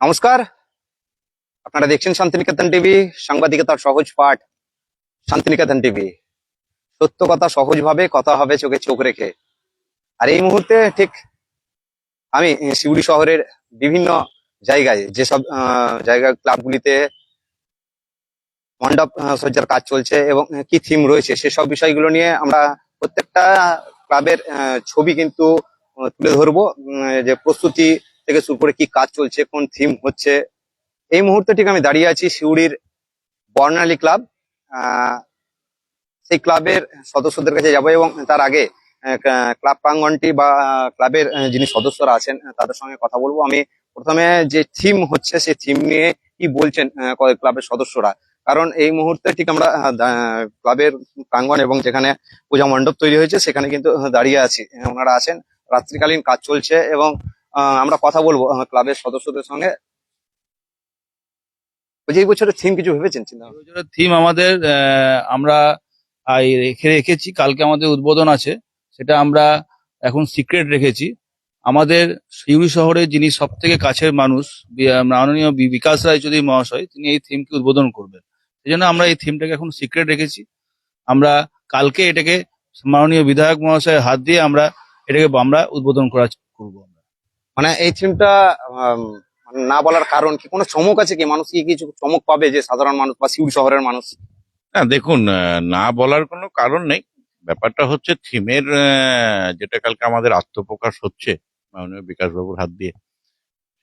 নমস্কার। আপনারা দেখছেন শান্তিনিকেতন টিভি, সাংবাদিকতার সহজ পাঠ, শান্তিনিকেতন টিভি। সত্য কথা সহজভাবে, কথা হবে চোখে চোখ রেখে। আর এই মুহূর্তে ঠিক আমি সিউড়ি শহরের বিভিন্ন জায়গায়, যেসব জায়গা, ক্লাবগুলিতে মণ্ডপ সজ্জার কাজ চলছে এবং কি থিম রয়েছে, সেসব বিষয়গুলো নিয়ে আমরা প্রত্যেকটা ক্লাবের ছবি কিন্তু তুলে ধরবো। যে প্রস্তুতি থেকে শুরু করে কি কাজ চলছে, কোন থিম হচ্ছে। এই মুহূর্তে ঠিক আমি দাঁড়িয়ে আছি সিউড়ির বর্ণালী ক্লাব। সেই ক্লাবের সদস্যদের কাছে যাব এবং তার আগে ক্লাব প্রাঙ্গনটি বা ক্লাবের যিনি সদস্যরা আছেন তাদের সঙ্গে কথা বলব। আমি প্রথমে যে থিম হচ্ছে, সেই থিম নিয়ে কি বলছেন ক্লাবের সদস্যরা? কারণ এই মুহূর্তে ঠিক আমরা ক্লাবের প্রাঙ্গন এবং যেখানে পূজা মণ্ডপ তৈরি হয়েছে, সেখানে কিন্তু দাঁড়িয়ে আছি। ওনারা আছেন। রাত্রিকালীন কাজ চলছে এবং আমরা কথা বলব ক্লাবের সদস্যদের সঙ্গে। এই বছরের থিম কিছু ভেবেছেন চিন্তা থিম আমাদের আমরা রেখে, রেখেছি। কালকে আমাদের উদ্বোধন আছে, সেটা আমরা এখন সিক্রেট রেখেছি। আমাদের সিউড়ি শহরে যিনি সব থেকে কাছের মানুষ মাননীয় বিকাশ রায় চৌধুরী মহাশয়, তিনি এই থিমকে উদ্বোধন করবেন। সেই জন্য আমরা এই থিমটাকে এখন সিক্রেট রেখেছি। আমরা কালকে এটাকে মাননীয় বিধায়ক মহাশয়ের হাত দিয়ে আমরা এটাকে আমরা উদ্বোধন করা, করব। মানে এই থিমটা না বলার কারণ কি? কোনো চমক আছে কি? মানুষ কি কিছু চমক পাবে যে সাধারণ মানুষ বা সিউড়ি শহরের মানুষ? না দেখুন না বলার কোনো কারণ নেই। ব্যাপারটা হচ্ছে থিমের যেটা কালকে আমাদের আত্মপ্রকাশ হচ্ছে, মাননীয় বিকাশবাবুর হাত দিয়ে।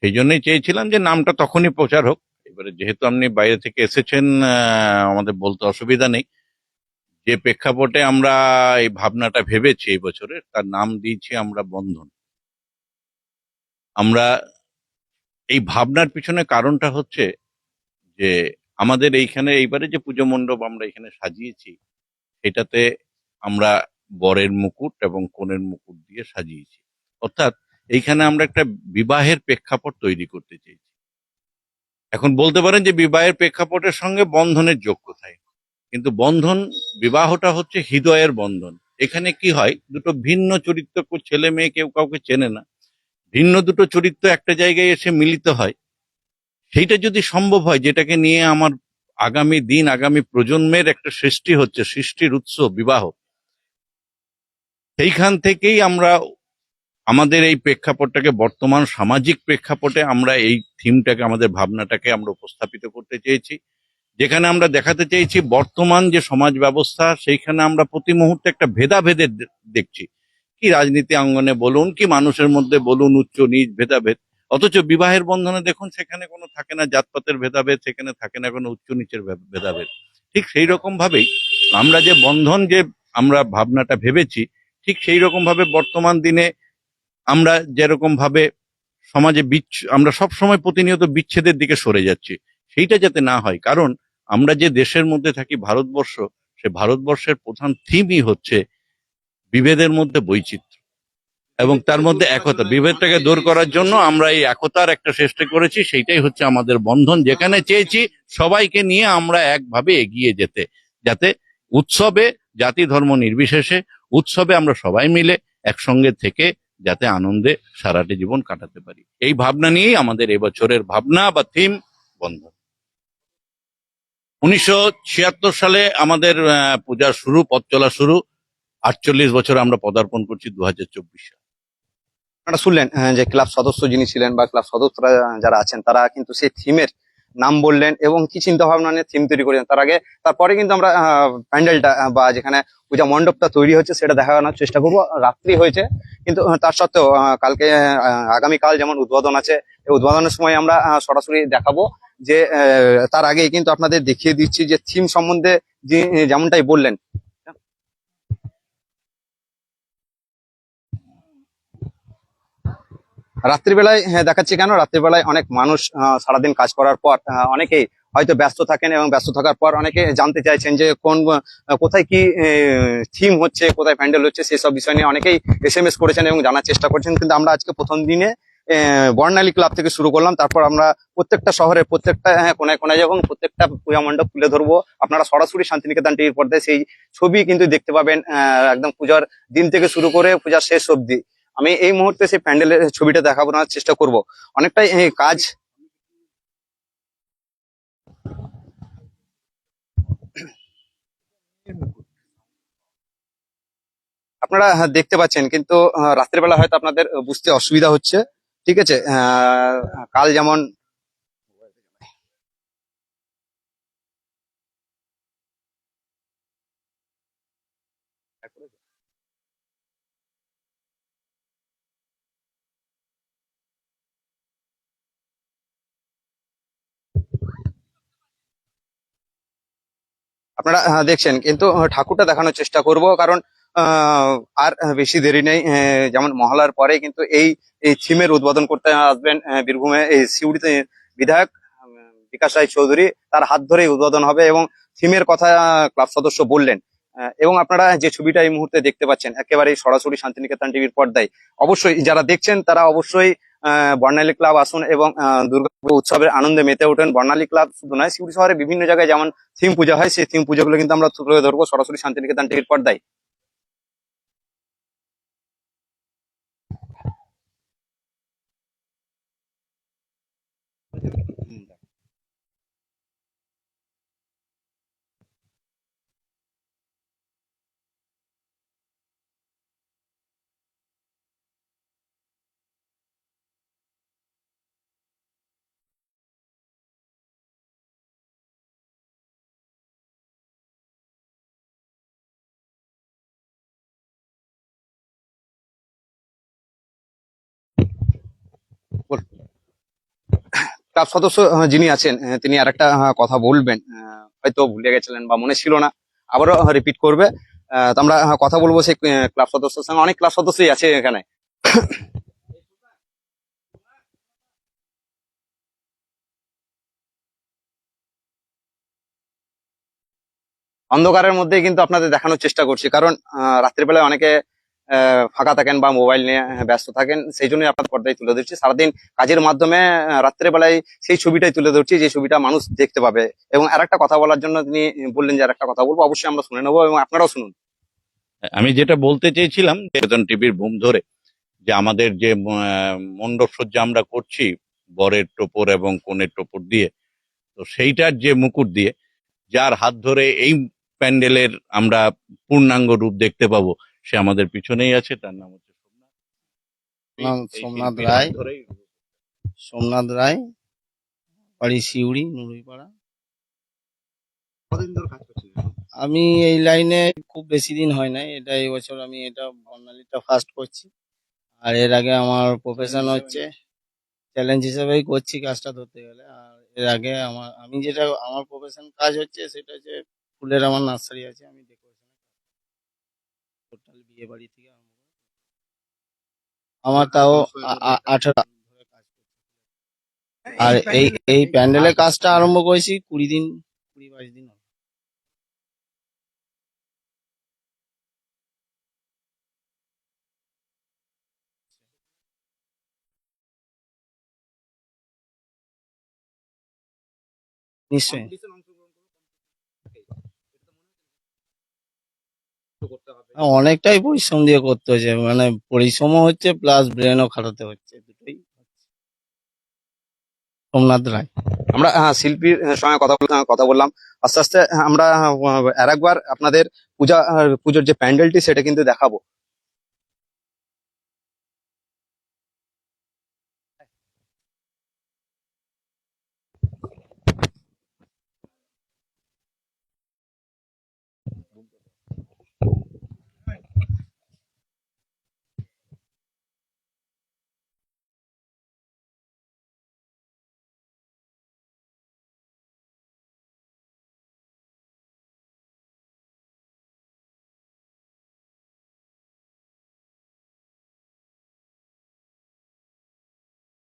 সেই জন্যই চেয়েছিলাম যে নামটা তখনই প্রচার হোক। এবারে যেহেতু আপনি বাইরে থেকে এসেছেন আমাদের বলতে অসুবিধা নেই। যে প্রেক্ষাপটে আমরা এই ভাবনাটা ভেবেছি এই বছরের, তার নাম দিয়েছি আমরা বন্ধন। আমরা এই ভাবনার পিছনে কারণটা হচ্ছে যে আমাদের এইখানে এইবারে যে পুজো মণ্ডপ আমরা এখানে সাজিয়েছি এটাতে আমরা বরের মুকুট এবং কনের মুকুট দিয়ে সাজিয়েছি। অর্থাৎ এইখানে আমরা একটা বিবাহের প্রেক্ষাপট তৈরি করতে চেয়েছি। এখন বলতে পারেন যে বিবাহের প্রেক্ষাপটের সঙ্গে বন্ধনের যোগ কোথায়? কিন্তু বন্ধন, বিবাহটা হচ্ছে হৃদয়ের বন্ধন। এখানে কি হয়? দুটো ভিন্ন চরিত্র ছেলে মেয়ে কেউ কাউকে চেনে না। ভিন্ন দুটো চরিত্র একটা জায়গায় এসে মিলিত হয়। সেইটা যদি সম্ভব হয়, যেটাকে নিয়ে আমার আগামী দিন, আগামী প্রজন্মের একটা সৃষ্টি হচ্ছে, সৃষ্টির উৎস, বিবাহ, সেইখান থেকেই আমরা আমাদের এই প্রেক্ষাপটটাকে, বর্তমান সামাজিক প্রেক্ষাপটে আমরা এই থিমটাকে, আমাদের ভাবনাটাকে আমরা উপস্থাপিত করতে চেয়েছি। যেখানে আমরা দেখাতে চেয়েছি, বর্তমান যে সমাজ ব্যবস্থা, সেইখানে আমরা প্রতি মুহূর্তে একটা ভেদাভেদের দেখছি। কি রাজনীতি অঙ্গনে বলুন, কি মানুষের মধ্যে বলুন উচ্চ, নিচ, ভেদাভেদ। অথচ বিবাহের বন্ধনে দেখুন, সেখানে কোনো থাকে না জাতপাতের ভেদাভেদ, সেখানে থাকে না কোনো উচ্চ, নিচের ভেদাভেদ। ঠিক সেই রকম ভাবেই আমরা যে বন্ধন যে আমরা ভাবনাটা ভেবেছি, ঠিক সেই রকম ভাবে বর্তমান দিনে আমরা যেরকম ভাবে সমাজে বিচ্ছ, আমরা সব সময় প্রতিনিয়ত বিচ্ছেদের দিকে সরে যাচ্ছি, সেইটা যাতে না হয়। কারণ আমরা যে দেশের মধ্যে থাকি, ভারতবর্ষ, সে ভারতবর্ষের প্রধান থিমই হচ্ছে বিভেদের মধ্যে বৈচিত্র্য। এবং তার মধ্যে একতা। বিভেদটাকে দূর করার জন্য আমরা এই একতার একটা চেষ্টা করেছি, সেইটাই হচ্ছে আমাদের বন্ধন। যেখানে চেয়েছি সবাইকে নিয়ে আমরা একভাবে এগিয়ে যেতে। যাতে উৎসবে জাতি ধর্ম নির্বিশেষে, উৎসবে আমরা সবাই মিলে একসঙ্গে থেকে যাতে আনন্দে সারাটি জীবন কাটাতে পারি। এই ভাবনা নিয়েই আমাদের এবছরের ভাবনা বা থিম বন্ধন। উনিশশো ছিয়াত্তর সালে আমাদের পূজার শুরু, পথ চলা শুরু। আটচল্লিশ বছর আমরা পদার্পণ করছি দু হাজার চব্বিশ সাল। আপনারা শুনলেন যে ক্লাব সদস্য যিনি ছিলেন বা ক্লাব সদস্যরা যারা আছেন, তারা কিন্তু সেই থিমের নাম বললেন এবং কি চিন্তা ভাবনা নিয়ে থিম তৈরি করেছেন। তার আগে, তারপরে কিন্তু আমরা প্যান্ডেলটা বা যেখানে পূজা মণ্ডপটা তৈরি হচ্ছে সেটা দেখানোর চেষ্টা করব। রাত্রি হয়েছে, কিন্তু তার সত্ত্বেও কালকে আগামীকাল যেমন উদ্বোধন আছে উদ্বোধনের সময় আমরা সরাসরি দেখাবো যে তার আগেই কিন্তু আপনাদের দেখিয়ে দিচ্ছি যে থিম সম্বন্ধে যেমনটাই বললেন রাত্রিবেলায় হ্যাঁ, দেখাচ্ছি কেন? রাত্রিবেলায় অনেক মানুষ সারাদিন কাজ করার পর অনেকেই হয়তো ব্যস্ত থাকেন এবং ব্যস্ত থাকার পর অনেকে জানতে চাইছেন যে কোন কোথায় কি থিম হচ্ছে কোথায় প্যান্ডেল হচ্ছে সেসব বিষয় নিয়ে অনেকেই এস এম এস করেছেন এবং জানার চেষ্টা করছেন। কিন্তু আমরা আজকে প্রথম দিনে বর্ণালী ক্লাব থেকে শুরু করলাম। তারপর আমরা প্রত্যেকটা শহরে প্রত্যেকটা হ্যাঁ, কোনায় কোনায় এবং প্রত্যেকটা পূজা মণ্ডপ তুলে ধরবো। আপনারা সরাসরি শান্তিনিকেতন টিভির পর্দায় সেই ছবি কিন্তু দেখতে পাবেন একদম পূজার দিন থেকে শুরু করে পূজার শেষ অবধি। আমি এই মুহূর্তে সেই প্যান্ডেলের ছবিটা দেখাবো না, চেষ্টা করব। অনেকটাই কাজ আপনারা হ্যাঁ, দেখতে পাচ্ছেন, কিন্তু হ্যাঁ, রাত্রের বেলা হয়তো আপনাদের বুঝতে অসুবিধা হচ্ছে। ঠিক আছে হ্যাঁ, কাল যেমন আপনারা দেখছেন। কিন্তু ঠাকুরটা দেখানোর চেষ্টা করব কারণ আর বেশি দেরি নেই আহ, যেমন মহলার পরে কিন্তু এই এই থিমের উদ্বোধন করতে আসবেন বীরভূমে এই সিউড়িতে বিধায়ক বিকাশ রায় চৌধুরী তার হাত ধরেই উদ্বোধন হবে এবং থিমের কথা ক্লাব সদস্য বললেন। এবং আপনারা যে ছবিটা এই মুহূর্তে দেখতে পাচ্ছেন একেবারেই সরাসরি শান্তিনিকেতন টিভির পর্দায়। অবশ্যই যারা দেখছেন তারা অবশ্যই বর্ণালী ক্লাব আসুন এবং আহ, দুর্গাপুর উৎসবের আনন্দে মেতে ওঠেন। বর্ণালী ক্লাব শুধু নয় সিউড়ি শহরে বিভিন্ন জায়গায় যেমন থিম পূজা হয় সেই থিম পুজোগুলো কিন্তু আমরা তুলে ধরবো। সরাসরি শান্তিনিকেতন টিকিট পর্দায়। ক্লাব সদস্য যিনি আছেন তিনি আরেকটা আহ, কথা বলবেন। হয়তো ভুলে গেছিলেন বা মনে ছিল না। আবারও রিপিট করবে। তো আমরা কথা বলব সেই ক্লাব সদস্যের সঙ্গে। অনেক ক্লাব সদস্যই আছে এখানে। অন্ধকারের মধ্যে কিন্তু আপনাদের দেখানোর চেষ্টা করছি। কারণ রাত্রিবেলায় অনেকে ফাঁকা থাকেন বা মোবাইল নিয়ে ব্যস্ত থাকেন, সেই জন্যই আপনার পর্দায় তুলে ধরছি। সারাদিন কাজের মাধ্যমে রাত্রেবেলায় সেই ছবিটাই তুলে ধরছি, যে ছবিটা মানুষ দেখতে পাবে। এবং আর একটা কথা বলার জন্য তিনি বললেন যে আর একটা কথা বলব, অবশ্যই আমরা শুনে নেব এবং আপনারাও শুনুন। আমি যেটা বলতে চেয়েছিলাম বেতন টিভির বুম ধরে, যে আমাদের যে মণ্ডপ সজ্জা আমরা করছি, বরের টোপর এবং কনের টোপর দিয়ে, তো সেইটার যে মুকুট দিয়ে, যার হাত ধরে এই প্যান্ডেলের আমরা পূর্ণাঙ্গ রূপ দেখতে পাবো সে আমাদের পিছনেই আছে তার নাম হচ্ছে সোমনাথ। রায়। সোমনাথ রায় বাড়ি শিউড়ি নুরুইপাড়া। আমি এই লাইনে খুব বেশি দিন হয় নাই এটা এই বছর আমি এটা বর্ণালীটা ফার্স্ট করছি। আর এর আগে আমার প্রফেশন হচ্ছে চ্যালেঞ্জ হিসেবেই করছি কাজটা ধরতে গেলে। আর এর আগে আমার আমি যেটা আমার প্রফেশন কাজ হচ্ছে সেটা হচ্ছে ফুলের আমার নার্সারি আছে আমি টোটাল বিয়ে বাড়ি থেকে আমার তাও আঠারো করছি। আর এই এই প্যান্ডেলের কাজটা আরম্ভ করেছি কুড়ি দিন কুড়ি বাইশ দিন নিশ্চয়ই হ্যাঁ, অনেকটাই পরিশ্রম দিয়ে করতে হচ্ছে। মানে পরিশ্রমও হচ্ছে প্লাস ব্রেনও খাটাতে হচ্ছে। দুটোই সোমনাথ রায়। আমরা হ্যাঁ শিল্পীর সঙ্গে কথা কথা বললাম। আস্তে আস্তে আমরা আর একবার আপনাদের পূজা পুজোর যে প্যান্ডেলটি, সেটা কিন্তু দেখাবো।